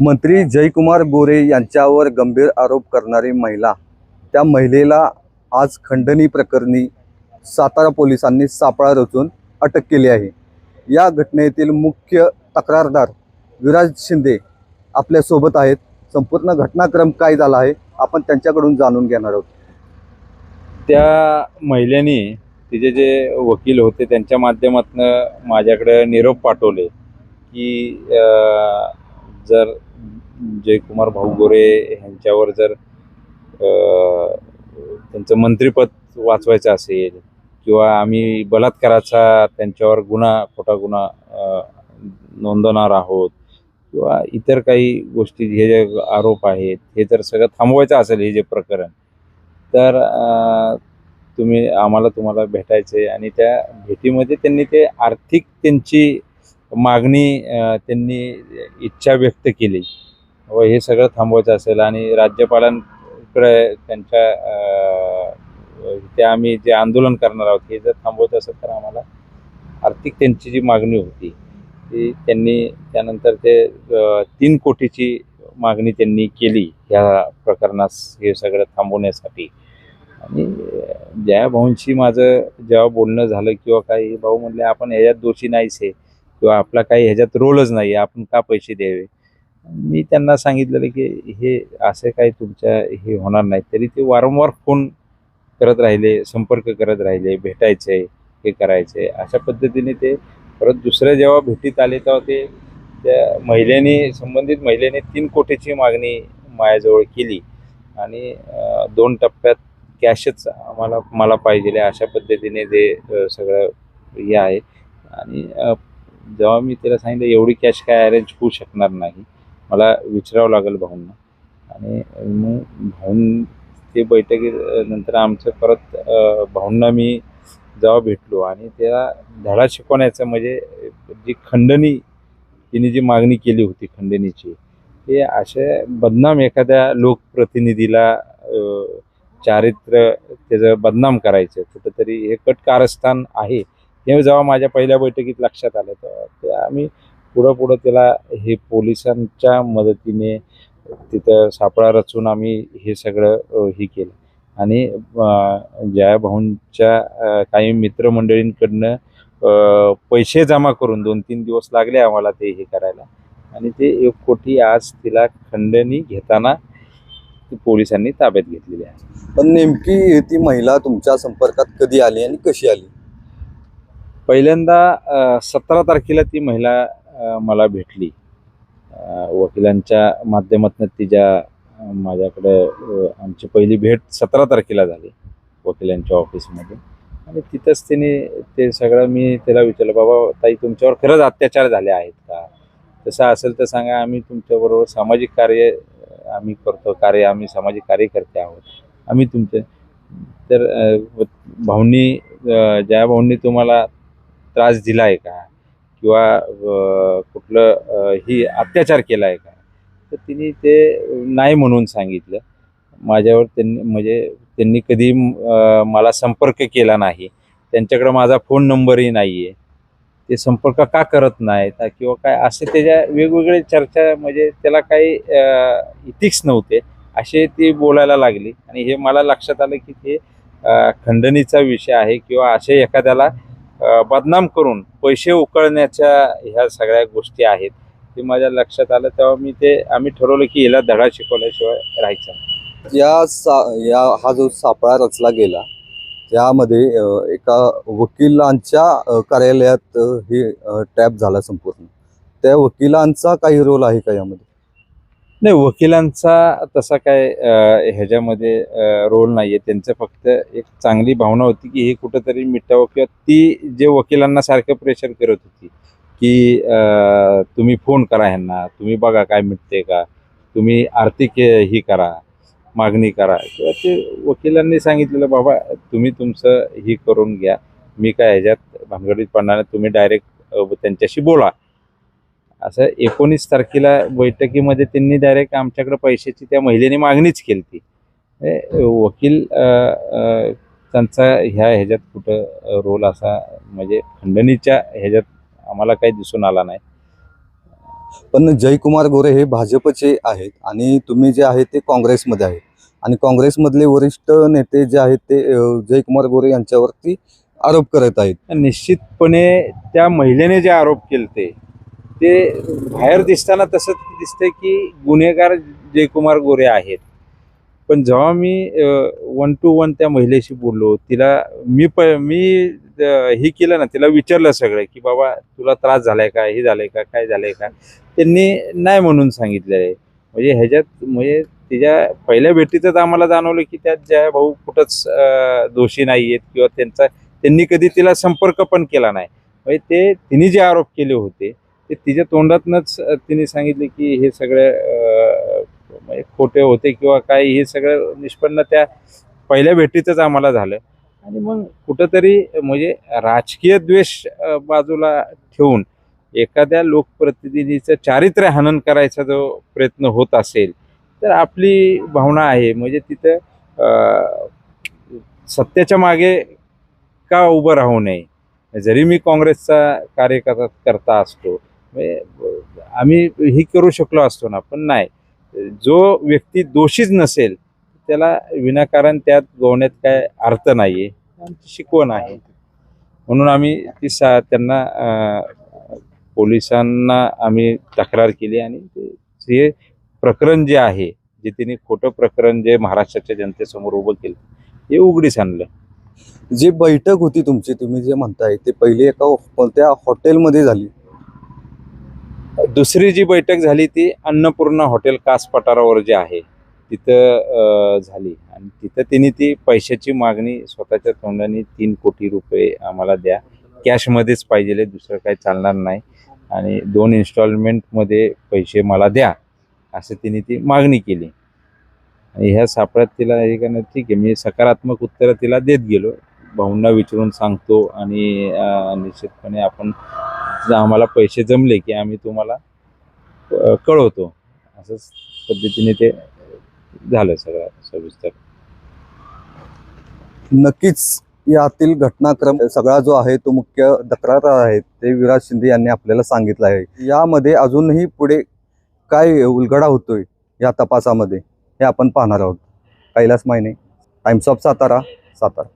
मंत्री जयकुमार गोरे यांच्यावर गंभीर आरोप करणारी महिला. त्या महिलेला आज खंडणी प्रकरणी सातारा पोलिसांनी सापळा रचून अटक केली आहे. या घटनेतील मुख्य तक्रारदार विराज शिंदे आपल्यासोबत आहेत. संपूर्ण घटनाक्रम काय झाला आहे आपण त्यांच्याकडून जाणून घेणार आहोत. त्या महिलेने तिचे जे वकील होते त्यांच्या माध्यमातून माझ्याकडे निरोप पाठवले की जर जयकुमार भाऊ गोरे यांच्यावर जर त्यांचं मंत्रिपद वाचवायचं असेल किंवा आम्ही बलात्काराचा त्यांच्यावर गुन्हा खोटा गुन्हा नोंदवणार आहोत किंवा इतर काही गोष्टी हे जे आरोप आहेत हे जर सगळं थांबवायचं असेल हे जे प्रकरण तर तुम्ही आम्हाला तुम्हाला भेटायचे आणि त्या भेटीमध्ये त्यांनी ते आर्थिक त्यांची मागणी त्यांनी इच्छा व्यक्त केली. व हे सगळं थांबवायचं असेल आणि राज्यपालांकडे त्यांच्या ते आम्ही जे आंदोलन करणार आहोत हे जर थांबवायचं असेल तर आम्हाला आर्थिक त्यांची जी मागणी होती ती त्यांनी त्यानंतर ते तीन कोटीची मागणी त्यांनी केली ह्या प्रकरणास हे सगळं थांबवण्यासाठी. आणि ज्या भाऊंशी माझं जेव्हा बोलणं झालं किंवा काही भाऊ म्हणले आपण ह्याच्यात दोषी नाहीच आहे किंवा आपला काही ह्याच्यात रोलच नाही आपण का पैसे द्यावे? मी त्यांना सांगितलेलं की हे असं काही तुमच्या हे होणार नाही. तरी ते वारंवार फोन करत राहिले संपर्क करत राहिले भेटायचे हे करायचे. अशा पद्धतीने ते परत दुसऱ्या जेव्हा भेटीत आले तेव्हा ते त्या महिलेने संबंधित महिलेने तीन कोटीची मागणी माझ्याजवळ केली. आणि दोन टप्प्यात कॅशच आम्हाला मला पाहिजे अशा पद्धतीने ते सगळं हे आहे. आणि जेव्हा मी तिला सांगितलं एवढी कॅश काय अरेंज होऊ शकणार नाही. मला विचारावं लागेल भाऊंना. आणि मग भाऊन ते बैठकी नंतर आमचं परत भाऊंना मी जेव्हा भेटलो आणि त्याला धडा शिकवण्याचं म्हणजे जी खंडणी तिने जी मागणी केली होती खंडणीची हे असे बदनाम एखाद्या लोकप्रतिनिधीला चारित्र्य त्याचं बदनाम करायचं कुठंतरी हे कट कारस्थान आहे. हे जेव्हा माझ्या पहिल्या बैठकीत लक्षात आलं तेव्हा ते आम्ही पुढं पुढं त्याला हे पोलिसांच्या मदतीने तिथं सापळा रचून आम्ही हे सगळं हे केलं. आणि जया भाऊंच्या काही मित्रमंडळींकडनं पैसे जमा करून दोन तीन दिवस लागले आम्हाला ते हे करायला. आणि ते एक कोटी आज तिला खंडणी घेताना ती पोलिसांनी ताब्यात घेतलेली आहे. पण नेमकी ती महिला तुमच्या संपर्कात कधी आली आणि कशी आली? पहिल्यांदा सतरा तारखेला ती महिला मला भेटली. वकिलांच्या माध्यमातून तिच्या अ, माझ्याकडे आमची पहिली भेट सतरा तारखेला झाली वकिलांच्या ऑफिसमध्ये. आणि तिथंच तिने ते सगळं मी त्याला विचारलं बाबा ताई तुमच्यावर खरंच अत्याचार झाले आहेत का? तसं असेल तर सांगा आम्ही तुमच्याबरोबर सामाजिक कार्य आम्ही करतो कार्य आम्ही सामाजिक कार्यकर्ते आहोत. आम्ही तुमचे तर भाऊंनी ज्या भाऊंनी तुम्हाला त्रास दिला आहे का? किंवा कुठलं ही अत्याचार केला आहे का? तर तिने ते नाही म्हणून सांगितलं. माझ्यावर त्यांनी म्हणजे त्यांनी कधी मला संपर्क केला नाही. त्यांच्याकडे माझा फोन नंबरही नाही आहे ते संपर्क का करत नाहीत? किंवा काय? असे त्याच्या वेगवेगळे चर्चा म्हणजे त्याला काही इथिक्स नव्हते. असे ती बोलायला लागली. आणि हे मला लक्षात आलं की ते खंडणीचा विषय आहे किंवा असे एखाद्याला बदनाम करून पैसे उकळण्याच्या ह्या सगळ्या गोष्टी आहेत ते माझ्या लक्षात आलं. तेव्हा मी ते आम्ही ठरवलं की याला धडा शिकवल्याशिवाय राहायचं या सा या हा जो सापळा रचला गेला त्यामध्ये एका वकिलांच्या कार्यालयात हे टॅप झाला संपूर्ण. त्या वकिलांचा काही रोल आहे का यामध्ये? नाही वकिलांचा तसा काय ह्याच्यामध्ये रोल नाही आहे त्यांचं फक्त एक चांगली भावना होती की हे कुठंतरी मिटावं किंवा ती जे वकिलांना सारखं प्रेशर करत होती की तुम्ही फोन करा ह्यांना तुम्ही बघा काय मिटते का तुम्ही आर्थिक ही करा मागणी करा. किंवा ते वकिलांनी सांगितलेलं बाबा तुम्ही तुमचं ही करून घ्या. मी काय ह्याच्यात भानगडीत पडणार तुम्ही डायरेक्ट त्यांच्याशी बोला. असं एकोणीस तारखेला बैठकीमध्ये त्यांनी डायरेक्ट आमच्याकडे पैशाची त्या महिलेने मागणीच केली ती वकील त्यांचा ह्या ह्याच्यात कुठं रोल असा म्हणजे खंडणीच्या ह्याच्यात आम्हाला काही दिसून आला नाही. पण जयकुमार गोरे हे भाजपचे आहेत आणि तुम्ही जे आहे ते काँग्रेसमध्ये आहेत आणि काँग्रेसमधले वरिष्ठ नेते जे आहेत ते जयकुमार गोरे यांच्यावरती आरोप करत आहेत. निश्चितपणे त्या महिलेने जे आरोप केले ते ते बाहेर दिसताना तसंच दिसतंय की गुन्हेगार जयकुमार गोरे आहेत. पण जेव्हा मी वन टू वन त्या महिलेशी बोललो तिला मी प मी हे केलं ना तिला विचारलं सगळं की बाबा तुला त्रास झालाय का हे झालंय का काय झालंय का? त्यांनी नाही म्हणून सांगितलं आहे म्हणजे ह्याच्यात म्हणजे तिच्या पहिल्या भेटीतच आम्हाला जाणवलं की त्यात ज्या भाऊ कुठंच दोषी नाही आहेत किंवा त्यांचा त्यांनी कधी तिला संपर्क पण केला नाही. म्हणजे ते तिने जे आरोप केले होते ते तिच्या तोंडातनंच तिने सांगितले की हे सगळे म्हणजे खोटे होते किंवा काय हे सगळं निष्पन्न त्या पहिल्या भेटीतच आम्हाला झालं. आणि मग कुठंतरी म्हणजे राजकीय द्वेष बाजूला ठेवून एखाद्या लोकप्रतिनिधीचं चारित्र्य हनन करायचा जो प्रयत्न होत असेल तर आपली भावना आहे. म्हणजे तिथं सत्याच्या मागे का उभं राहू नये? जरी मी काँग्रेसचा कार्यकर्ता करता असतो म्हणजे, आम्ही ही करू शकलो असतो ना पण नाही. जो व्यक्ती दोषीच नसेल त्याला विनाकारण त्यात गोवण्यात काय अर्थ नाही आहे आमची शिकवण आहे? म्हणून आम्ही ती सा त्यांना पोलिसांना आम्ही तक्रार केली आणि ते हे प्रकरण जे आहे जे तिने खोटं प्रकरण जे महाराष्ट्राच्या जनतेसमोर उभं केलं हे उघडीस आणलं. जी बैठक होती तुमची तुम्ही जे म्हणताय ते पहिले एका कोणत्या हॉटेलमध्ये झाली. दुसरी जी बैठक झाली ती अन्नपूर्णा हॉटेल कास पठारावर जे आहे तिथं झाली. आणि तिथं तिने ती पैशाची मागणी स्वतःच्या तोंडाने तीन कोटी रुपये आम्हाला द्या. कॅशमध्येच पाहिजे दुसरं काही चालणार नाही. आणि दोन इन्स्टॉलमेंटमध्ये पैसे मला द्या असं तिने ती मागणी केली. आणि ह्या सापळ्यात तिला हे करणं ठीक आहे. मी सकारात्मक उत्तरं तिला देत गेलो. भाऊंना विचारून सांगतो आणि निश्चितपणे आपण आम्हाला पैसे जमले की आम्ही तुम्हाला कळवतो. असंच पद्धतीने ते झालं सगळं सविस्तर. नक्कीच यातील घटनाक्रम सगळा जो आहे तो मुख्य तक्रारदार आहे ते विराज शिंदे यांनी आपल्याला सांगितलं आहे. यामध्ये अजूनही पुढे काय उलगडा होतोय या तपासामध्ये हे आपण पाहणार आहोत. कैलास मायने टाइम्स ऑफ सातारा सातारा.